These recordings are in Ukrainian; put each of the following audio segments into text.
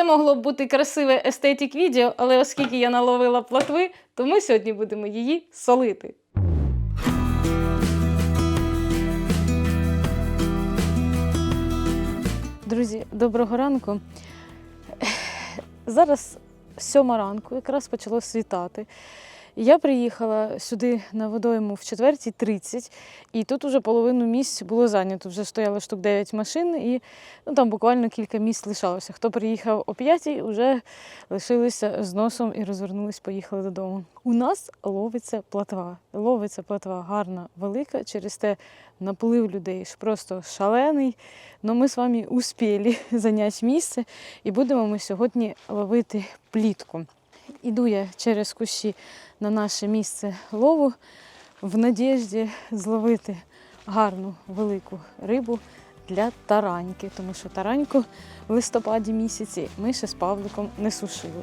Це могло б бути красиве естетік відео, але оскільки я наловила платви, то ми сьогодні будемо її солити. Друзі, доброго ранку. Зараз сьома ранку, якраз почало світати. Я приїхала сюди на водойму в 4.30, і тут уже половину місць було зайнято. Вже стояло штук 9 машин, і ну, там буквально кілька місць лишалося. Хто приїхав о 5 вже лишилися з носом і розвернулись, поїхали додому. У нас ловиться платва. Ловиться платва гарна, велика, через те наплив людей ж просто шалений. Но ми з вами успіли зайняти місце і будемо ми сьогодні ловити плітку. Іду я через кущі на наше місце лову в надіжді зловити гарну велику рибу для тараньки, тому що тараньку в листопаді місяці ми ще з Павликом не сушили.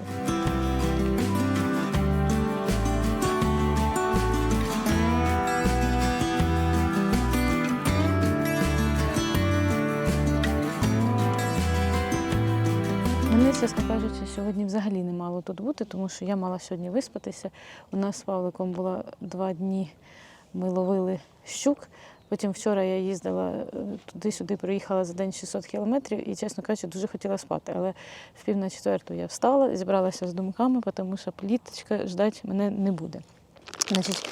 Чесно кажучи, сьогодні взагалі не мало тут бути, тому що я мала сьогодні виспатися. У нас з Павликом було два дні, ми ловили щук. Потім вчора я їздила е, туди-сюди, проїхала за день 600 кілометрів і, чесно кажучи, дуже хотіла спати. Але в пів на четверту я встала, зібралася з думками, тому що пліточка ждати мене не буде. Значить,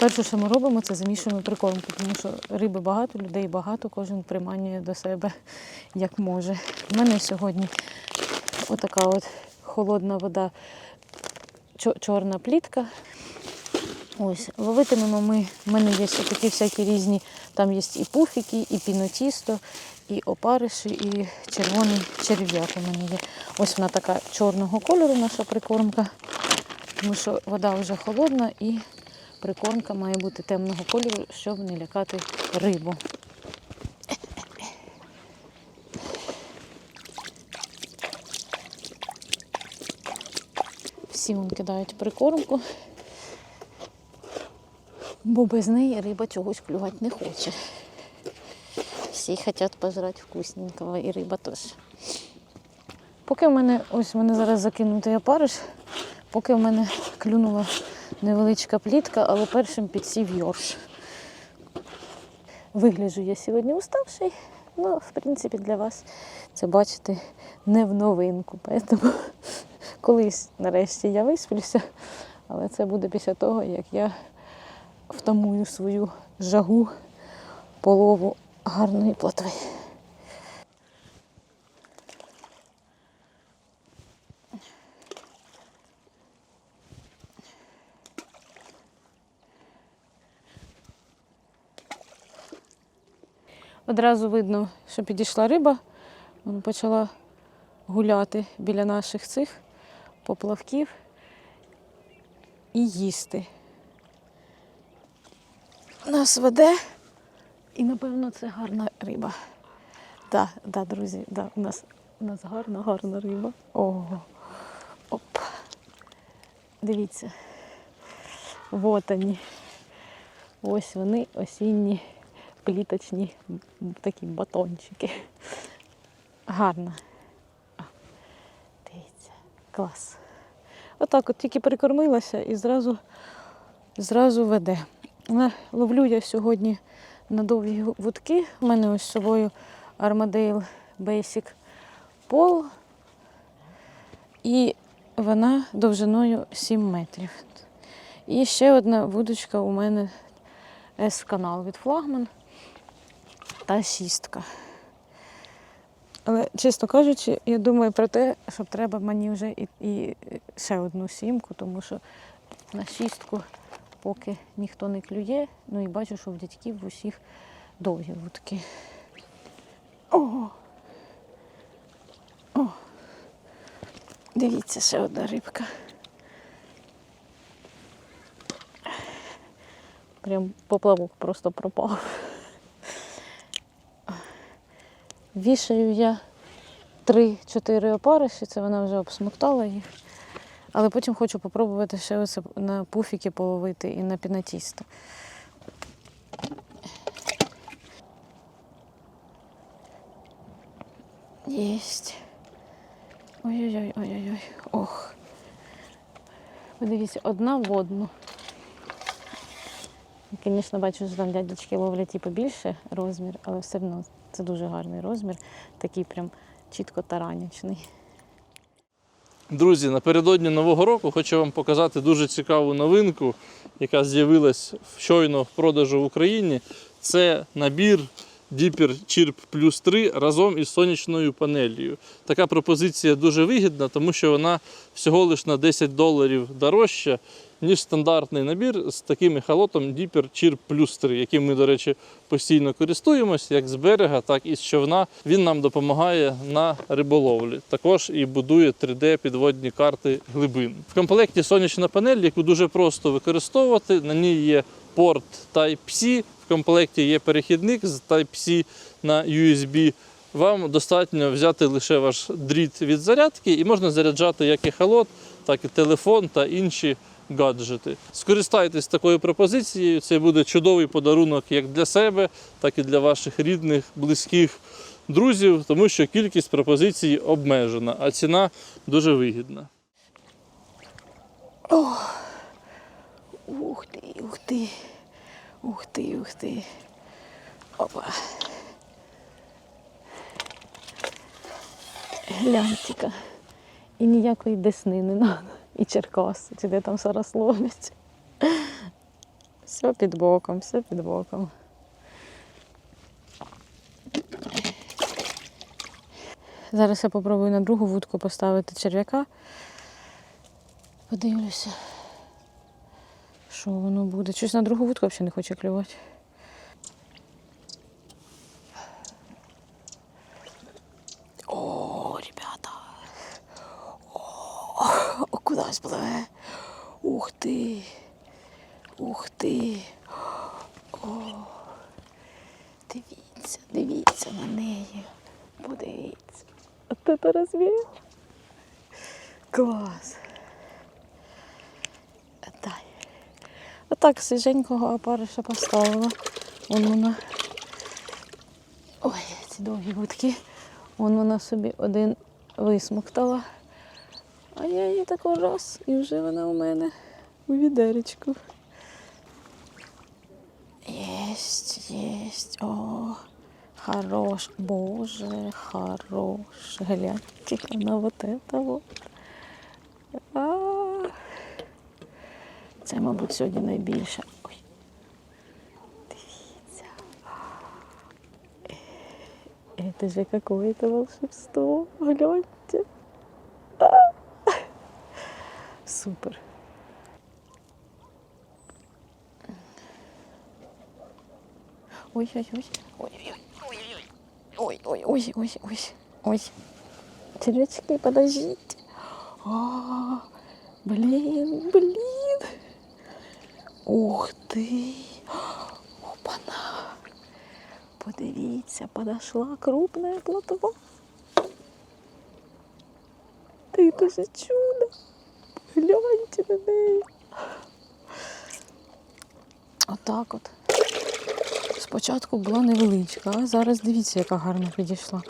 перше, що ми робимо, це замішуємо прикормку, тому що риби багато, людей багато, кожен приманює до себе як може. У мене сьогодні отака от холодна вода, чорна плітка. Ось, ловитимемо ми. У мене є такі всякі різні, там є і пуфіки, і пінотісто, і опариші, і червоний черв'як у мене є. Ось вона така чорного кольору, наша прикормка, тому що вода вже холодна і прикормка має бути темного кольору, щоб не лякати рибу. Всі вон кидають прикормку, бо без неї риба чогось клювати не хоче. Всі хочуть пожрати вкусненького, і риба теж. Поки в мене, ось мене зараз закинутий опариш, поки в мене клюнула невеличка плітка, але першим підсів йорш. Вигляджу я сьогодні уставший, ну, в принципі, для вас це бачите не в новинку. Тому колись нарешті я висплюся, але це буде після того, як я втамую свою жагу полову гарної плотви. Одразу видно, що підійшла риба, вона почала гуляти біля наших цих поплавків і їсти. Нас веде, і напевно це гарна риба. Так, да, друзі, да, у нас, у нас гарна, гарна риба. Ого. Оп. Дивіться. Вот вони. Ось вони осінні пліточні такі батончики. Гарно. Клас. Отак от тільки прикормилася і зразу, зразу веде. Ловлю я сьогодні на довгі вудки. У мене ось з собою Armadale Basic Pole. І вона довжиною 7 метрів. І ще одна вудочка у мене S-канал від флагман та шістка. Але, чесно кажучи, я думаю про те, що треба мені вже і, і ще одну сімку, тому що на шістку поки ніхто не клює. Ну і бачу, що в дядьків в усіх довгі вудки. О! О! Дивіться, ще одна рибка. Прям поплавок просто пропав. Вішаю я 3-4 опариші, це вона вже обсмоктала їх. Але потім хочу спробувати ще оце на пуфіки половити і на пінатісто. Єсть. Ой-ой-ой, ой-ой-ой. Ох. Подивіться, одна в одну. Звісно, бачу, що там дядечки ловлять і побільше розмір, але все одно це дуже гарний розмір, такий прям чітко таранічний. Друзі, напередодні Нового року хочу вам показати дуже цікаву новинку, яка з'явилась щойно в продажу в Україні. Це набір Dipper Chirp Plus 3 разом із сонячною панелью. Така пропозиція дуже вигідна, тому що вона всього лиш на 10 доларів дорожча, ніж стандартний набір з таким ехолотом Dipper Chirp Plus 3, яким ми, до речі, постійно користуємось, як з берега, так і з човна. Він нам допомагає на риболовлі. Також і будує 3D-підводні карти глибин. В комплекті сонячна панель, яку дуже просто використовувати. На ній є порт Type-C, в комплекті є перехідник з Type-C на USB. Вам достатньо взяти лише ваш дріт від зарядки і можна заряджати як і халот, так і телефон та інші гаджети. Скористайтесь такою пропозицією. Це буде чудовий подарунок як для себе, так і для ваших рідних, близьких друзів, тому що кількість пропозицій обмежена, а ціна дуже вигідна. Ух ти, ух ти, ух ти, ух ти. Опа. Гляньте-ка. І ніякої десни не треба. І Черкас, чи де там зараз ловлять. Все під боком, все під боком. Зараз я попробую на другу вудку поставити черв'яка. Подивлюся. Що воно буде? Щось на другу вудку взагалі не хоче клювати. О, ребята. О, кудись пливе. Ух ти. Ух ти. О. Дивіться, дивіться на неї. Подивіться. От це розмір. Клас. Отак свіженького опариша поставила. Вон вона. Ой, ці довгі вудки. Вон вона собі один висмоктала. А я її тако раз, і вже вона у мене у відеречку. Єсть, єсть. О, хорош. Боже, хорош. Гляньте на вот это вот. А, це, мабуть, сьогодні найбільше. Ой. Дивіться. Это же какое-то волшебство. Гляньте. А. Супер. Ой-ой-ой. Ой-ой-ой. Ой-ой-ой. Ой-ой-ой. Ой. Червячки, подождите. А, блин, блин. Ух ти. Опана. Подивіться, подошла крупная плотва. Ти дуже чудо. Гляньте на неї. Отак от. Спочатку була невеличка, а зараз дивіться, яка гарно підійшла.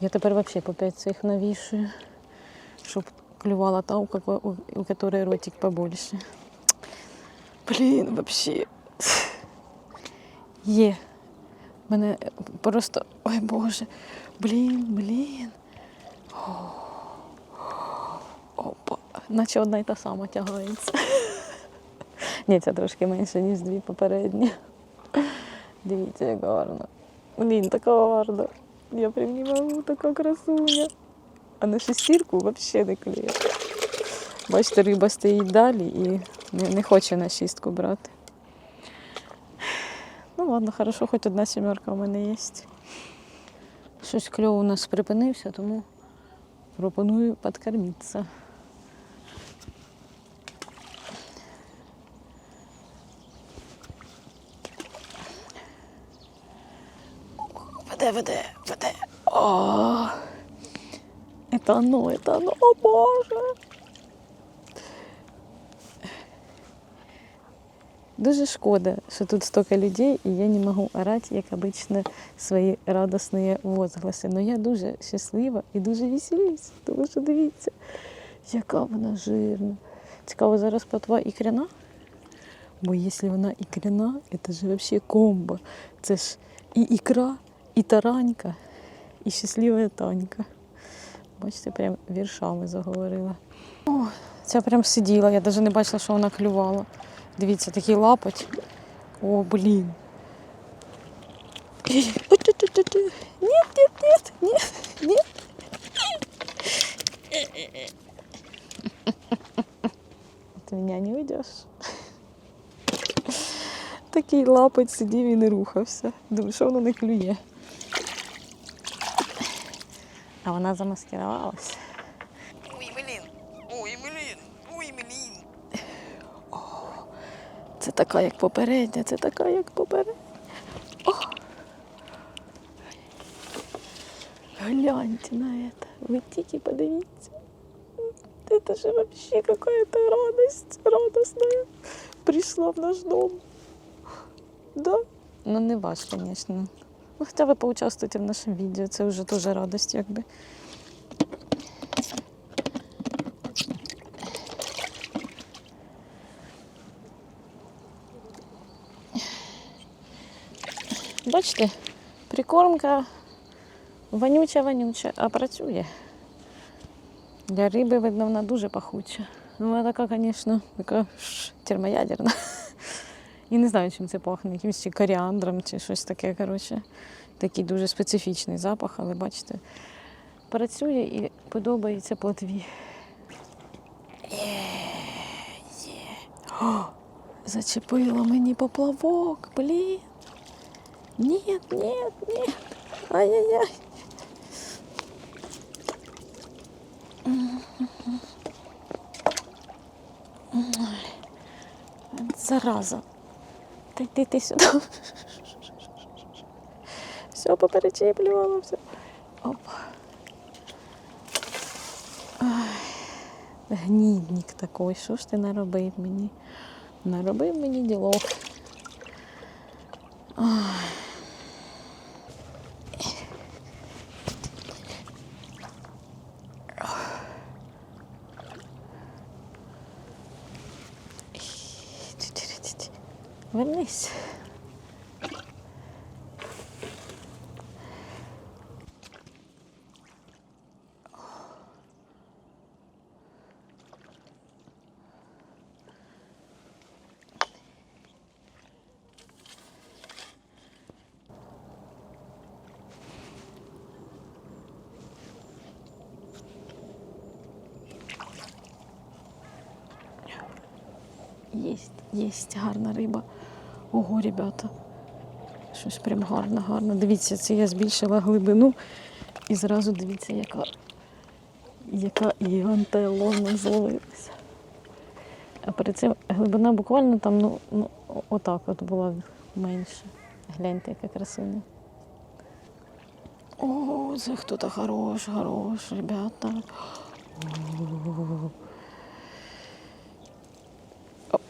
Я тепер взагалі по п'ять цих навішую, щоб клювала та, у которой ротик побольше. Блін, взагалі. Є. Мене просто. Ой Боже. Блін, блін. Опа. Наче одна й та сама тягається. Ні, це трошки менше, ніж дві попередні. Дивіться, як гарно. Блін, така гарна. Я прям не можу, така красуня. А на шестірку взагалі не клює. Бачите, риба стоїть далі і не, не хоче на шістку брати. Ну ладно, хорошо, хоч одна сімерка у мене є. Щось кльов у нас припинився, тому пропоную підкормитися. Веде, веде, веде. О, это оно, это оно, о боже. Дуже шкода, що тут столько людей, і я не можу орати, як обично, свої радісні возгласи. Но я дуже щаслива і дуже веселюсь, тому що дивіться, яка вона жирна. Цікаво, зараз плотва ікряна. Бо якщо вона ікряна, це ж взагалі комбо. Це ж і ікра, і таранька, і щаслива Танька. Бачите, прям віршами заговорила. О, ця прям сиділа, я навіть не бачила, що вона клювала. Дивіться, такий лапоть. О, блін. Нет, нет, нет, нет, нет. Ти мене не уйдеш. Такий лапоть сидів і не рухався. Думаю, що воно не клює. А вона замаскирувалась. Ой, блін! Ой, блін! Ой, блін! Це така, як попередня, це така, як попередня. О! Гляньте на это. Ви тільки подивіться. Это же вообще какая-то радость радостная пришла в наш дом. Да? Ну, не ваш, конечно. Ну, хоча ви поучаствуйте в нашому відео, це вже теж радость, якби. Бачите, прикормка вонюча-вонюча, а працює. Для риби, видно, вона дуже пахуча. Ну, вона така, звісно, така термоядерна. І не знаю, чим це пахне, якимось чи коріандром, чи щось таке, коротше. Такий дуже специфічний запах, але бачите, працює і подобається плотві. Зачепила мені поплавок, блін. Нет, нет, нет. Ай-яй-яй. Зараза. Та йди ти сюди. Все поперечіплювало, все. Оп. Ай. Гнідник такий, що ж ти наробив мені? Наробив мені ділок. Вернись. Єсть, єсть гарна риба. Ого, ребята. Щось прям гарно, гарно. Дивіться, це я збільшила глибину. І зразу дивіться, яка, яка і антилона зловилася. А перед цим глибина буквально там, ну, ну отак от була менше. Гляньте, яка красива. О, це хто-то хорош, хорош, ребята. О. Оп.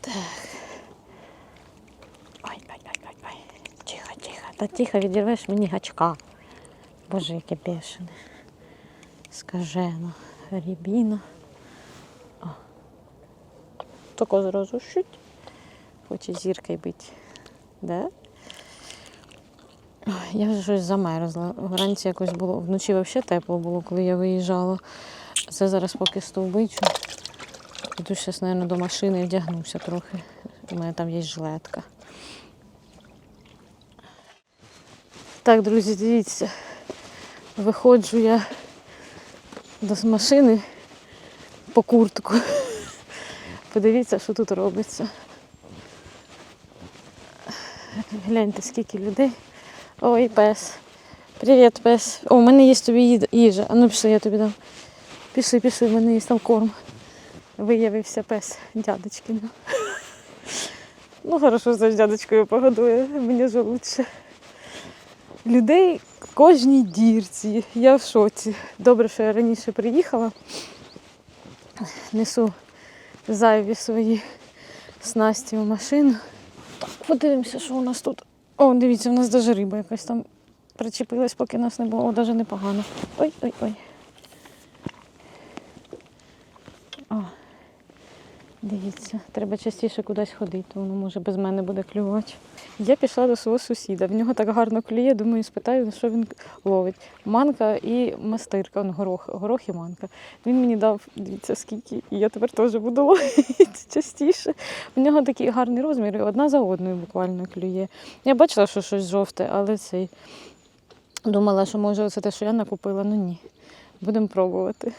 Так. Ой, ой, ой, ой, ой. Тихо, тихо. Та тихо, відірвеш мені гачка. Боже, яке бешене. Скажено. Рябіна. Тако зразу шуть. Хоче зіркою бити. Да? Я вже щось замерзла. Вранці якось було, вночі взагалі тепло було, коли я виїжджала. Це зараз поки стовбичу. Іду зараз, мабуть, до машини і вдягнуся трохи. У мене там є жилетка. Так, друзі, дивіться. Виходжу я до машини по куртку. Подивіться, що тут робиться. Гляньте, скільки людей. Ой, пес. Привіт, пес. О, у мене є тобі їжа. А ну пішли, я тобі дам. Пішли, пішли, в мене є там корм. Виявився пес дядечкин. Ну, хорошо, що з дядечкою погодує, мені вже лучше. Людей в кожній дірці. Я в шоці. Добре, що я раніше приїхала. Несу зайві свої снасті в машину. Так, подивимося, що у нас тут. О, дивіться, у нас навіть риба якась там причепилась, поки нас не було. О, навіть непогано. Ой, ой, ой. Дивіться, треба частіше кудись ходити, воно може без мене буде клювати. Я пішла до свого сусіда. В нього так гарно клює, думаю, спитаю, що він ловить. Манка і мастирка, ну, горох, горох і манка. Він мені дав, дивіться, скільки, і я тепер теж буду ловити частіше. В нього такий гарний розмір, і одна за одною буквально клює. Я бачила, що щось жовте, але цей. Думала, що може це те, що я накупила, ну ні. Будемо пробувати.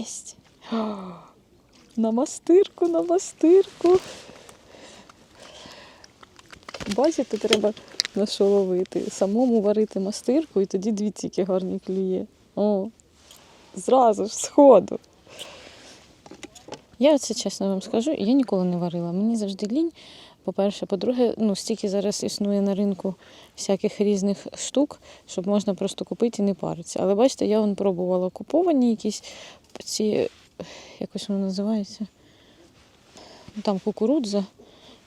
Єсть. На мастирку, на мастирку. Бачите, треба на що ловити. Самому варити мастирку і тоді дві тільки гарні клює. О, зразу ж сходу. Я це чесно вам скажу, я ніколи не варила. Мені завжди лінь. По-перше, по-друге, ну, стільки зараз існує на ринку всяких різних штук, щоб можна просто купити і не паритися. Але бачите, я вон пробувала куповані якісь ці, якось воно називається. Ну, Там кукурудза.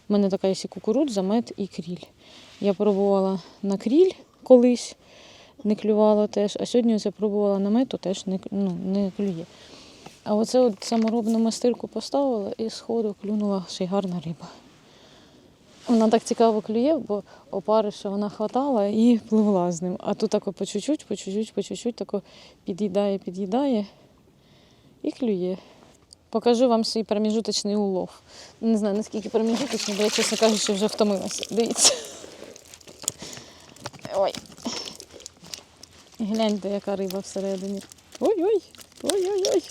У мене така є кукурудза, мед і кріль. Я пробувала на кріль колись, не клювало теж, а сьогодні оце пробувала на мед, то теж не, ну, не клює. А оце от саморобну мастирку поставила і сходу клюнула ще й гарна риба. Вона так цікаво клює, бо опариша вона хватала і пливла з ним. А тут тако по чуть-чуть, по чуть-чуть, по чуть-чуть тако під'їдає, під'їдає і клює. Покажу вам свій проміжуточний улов. Не знаю, наскільки проміжуточний, бо я, чесно кажучи, вже втомилася. Дивіться. Ой. Гляньте, яка риба всередині. Ой-ой, ой-ой-ой.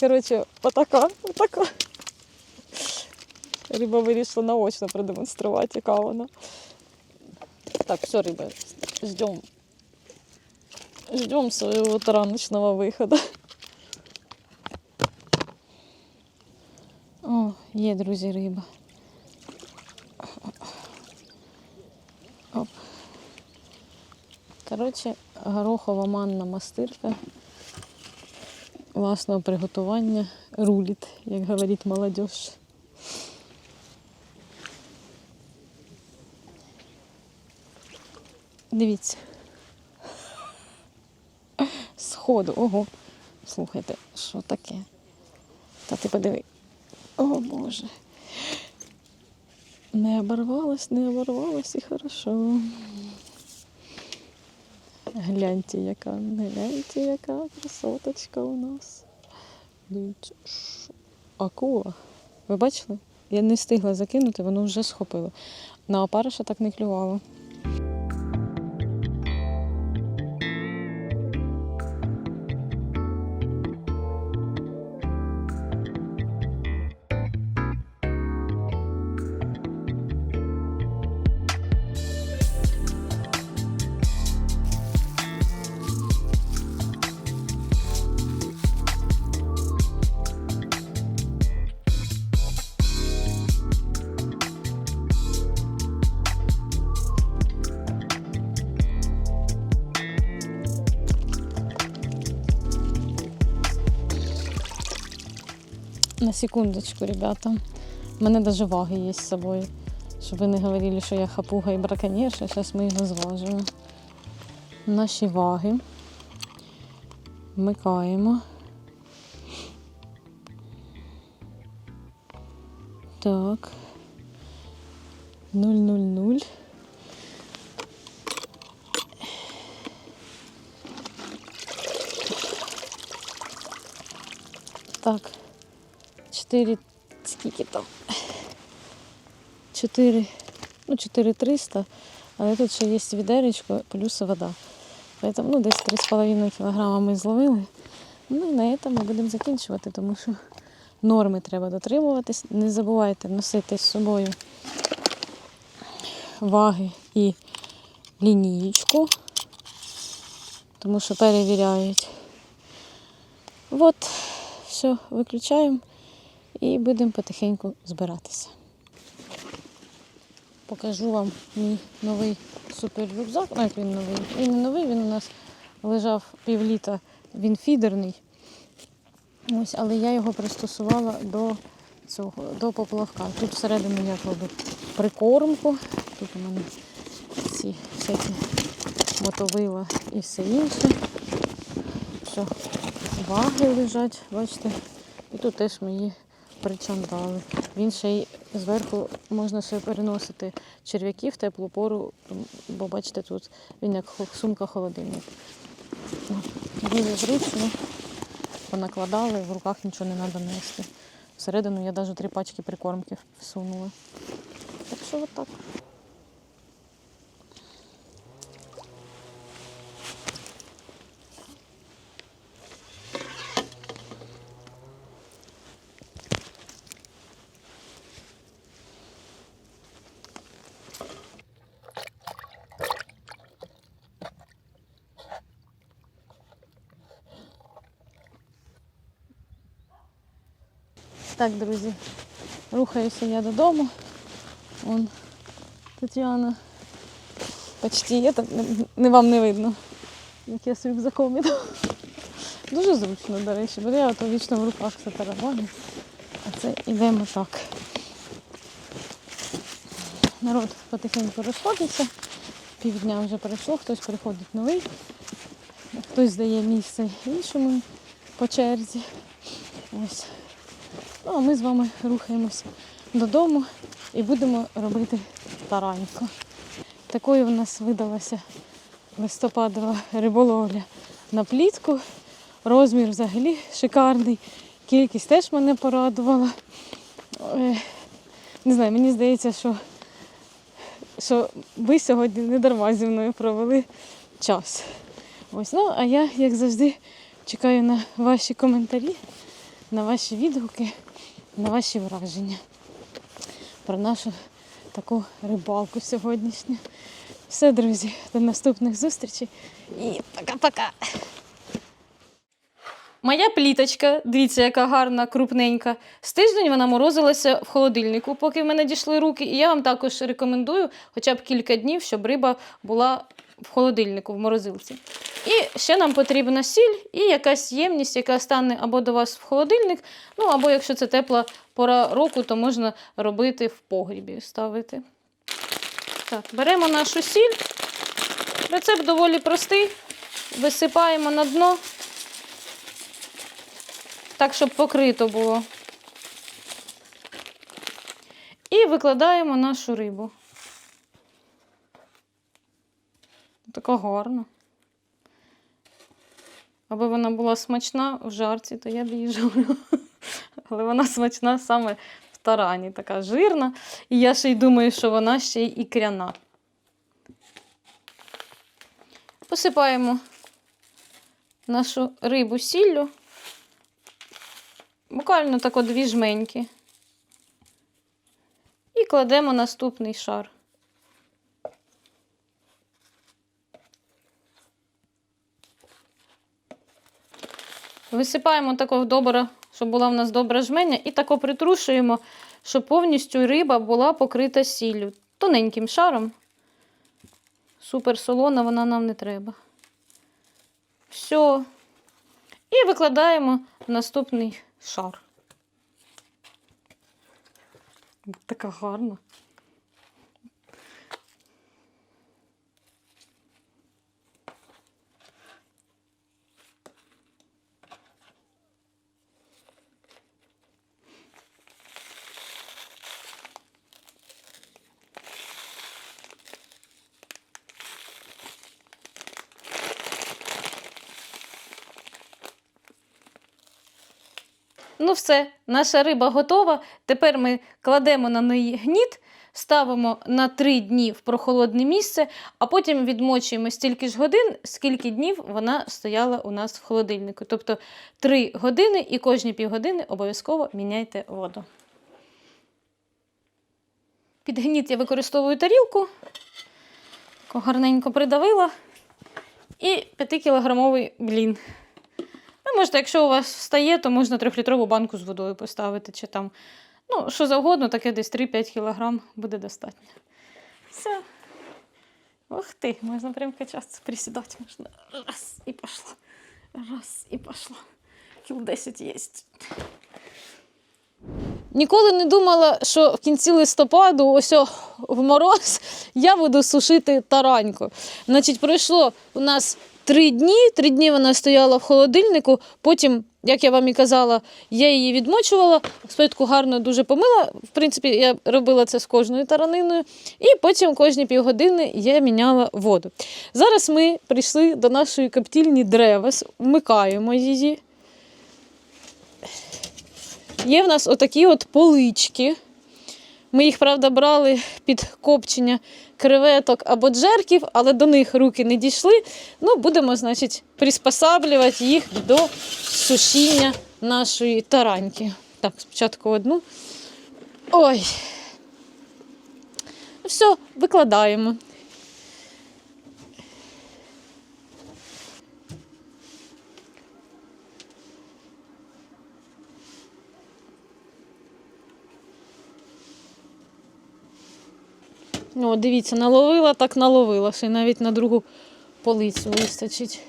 Коротше, отака, отака. Риба вирішила наочно продемонструвати, яка вона. Так, все, риба, ждем. Ждем своего тараночного выхода. О, є, друзі, риба. Оп. Коротше, горохова манна мастирка власного приготування руліт, як говорить молодіж. Дивіться. Сходу, ого. Слухайте, що таке? Та ти подиви. О Боже. Не оборвалось, не оборвалось і хорошо. Гляньте, яка, гляньте, яка красоточка у нас. Акула. Ви бачили? Я не встигла закинути, воно вже схопило. На опариша так не клювало. На секундочку, ребята. У мене навіть ваги є з собою. Щоб ви не говорили, що я хапуга і браконьєрша. Зараз ми його зважимо. Наші ваги. Вмикаємо. Так. 000. Так. 4, скільки там? 4, ну 4300, але тут ще є відеречко, плюс вода. Поэтому, ну, десь 3,5 кг ми зловили. Ну і на цьому будемо закінчувати, тому що норми треба дотримуватись. Не забувайте носити з собою ваги і лінієчку, тому що перевіряють. От, все, виключаємо і будемо потихеньку збиратися. Покажу вам мій новий супер рюкзак. Ну, він новий. Він не новий, він у нас лежав півліта, він фідерний. Ось, але я його пристосувала до цього до поплавка. Тут всередину я кладу прикормку. Тут у мене ці всякі мотовила і все інше. Що ваги лежать, бачите. І тут теж мої причандали. Він ще й зверху можна ще переносити черв'яків теплу пору, бо бачите, тут він як сумка холодильник. Дуже зручно. Понакладали, в руках нічого не треба нести. Всередину я навіть три пачки прикормки всунула. Так що отак. Так, друзі, рухаюся я додому. Вон Тетяна. Почти є, так не, вам не видно, як я з рюкзаком іду. Дуже зручно, до речі, бо я ото вічно в руках все тарабаню. А це йдемо так. Народ потихеньку розходиться. Півдня вже пройшло, хтось приходить новий, хтось здає місце іншому по черзі. Ось. Ну, а ми з вами рухаємося додому і будемо робити тараньку. Такою в нас видалася листопадова риболовля на плітку. Розмір взагалі шикарний. Кількість теж мене порадувала. Е, Не знаю, мені здається, що, що ви сьогодні не дарма зі мною провели час. Ось, ну, а я, як завжди, чекаю на ваші коментарі, на ваші відгуки, на ваші враження про нашу таку рибалку сьогоднішню. Все, друзі, до наступних зустрічей і пока-пока. Моя пліточка, дивіться, яка гарна, крупненька. З тиждень вона морозилася в холодильнику, поки в мене дійшли руки. І я вам також рекомендую хоча б кілька днів, щоб риба була в холодильнику, в морозилці. І ще нам потрібна сіль і якась ємність, яка стане або до вас в холодильник, ну або якщо це тепла пора року, то можна робити в погрібі ставити. Так, беремо нашу сіль. Рецепт доволі простий. Висипаємо на дно, так, щоб покрито було. І викладаємо нашу рибу. Така гарна. Аби вона була смачна в жарці, то я б її жарила. Але вона смачна саме в тарані, така жирна. І я ще й думаю, що вона ще й ікряна. Посипаємо нашу рибу сіллю. Буквально тако дві жменьки. І кладемо наступний шар. Висипаємо тако добре, щоб була в нас добра жменя, і тако притрушуємо, щоб повністю риба була покрита сіллю. Тоненьким шаром. Супер солона вона нам не треба. Все. І викладаємо наступний шар. Така гарна. Ну, все, наша риба готова. Тепер ми кладемо на неї гніт, ставимо на 3 дні в прохолодне місце, а потім відмочуємо стільки ж годин, скільки днів вона стояла у нас в холодильнику. Тобто 3 години і кожні півгодини обов'язково міняйте воду. Під гніт я використовую тарілку, гарненько придавила. І 5-кілограмовий блін. Ви можете, якщо у вас встає, то можна трьохлітрову банку з водою поставити, чи там, ну, що завгодно, таке десь 3-5 кілограм буде достатньо. Все. Ух ти, можна прям качатися, присідати можна. Раз і пішло. Раз і пішло. Кіл 10 є. Ніколи не думала, що в кінці листопаду, ось в мороз, я буду сушити тараньку. Значить, пройшло у нас три дні. Три дні вона стояла в холодильнику. Потім, як я вам і казала, я її відмочувала. Спочатку гарно дуже помила. В принципі, я робила це з кожною тараниною. І потім кожні півгодини я міняла воду. Зараз ми прийшли до нашої коптільні Древес, вмикаємо її. Є в нас отакі от полички. Ми їх, правда, брали під копчення креветок або джерків, але до них руки не дійшли. Ну, будемо, значить, приспосаблювати їх до сушіння нашої тараньки. Так, спочатку одну. Ой. Все, викладаємо. О, дивіться, наловила, так наловила, що й навіть на другу полицю вистачить.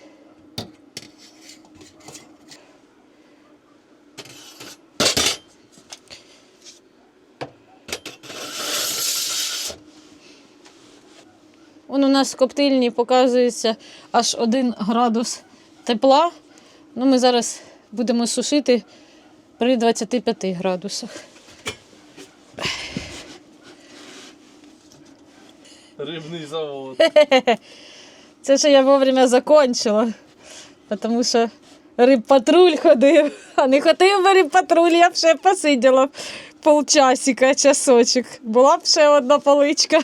Он у нас в коптильні показується аж 1 градус тепла. Ну, ми зараз будемо сушити при 25 градусах. Рибний завод. Це ще я вовремя закончила, тому що рибпатруль ходив, а не ходив би рибпатруль, я б ще посиділа полчасика, часочок. Була б ще одна поличка.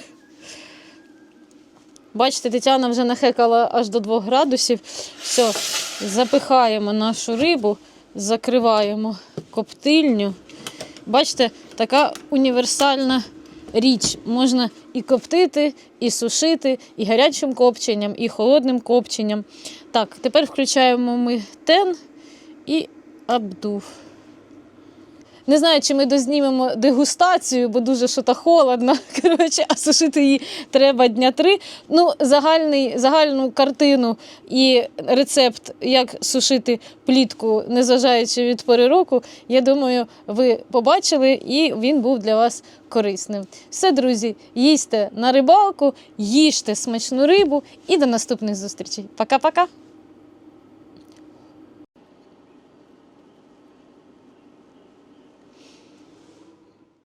Бачите, Тетяна вже нахекала аж до 2 градусів. Все, запихаємо нашу рибу, закриваємо коптильню. Бачите, така універсальна річ. Можна і коптити, і сушити, і гарячим копченням, і холодним копченням. Так, тепер включаємо ми тен і обдув. Не знаю, чи ми дознімемо дегустацію, бо дуже що то холодно. Коротше, а сушити її треба дня три. Ну, загальний, загальну картину і рецепт, як сушити плітку, незважаючи від пори року, я думаю, ви побачили, і він був для вас корисним. Все, друзі, їсте на рибалку, їжте смачну рибу і до наступних зустрічей. Пока-пока!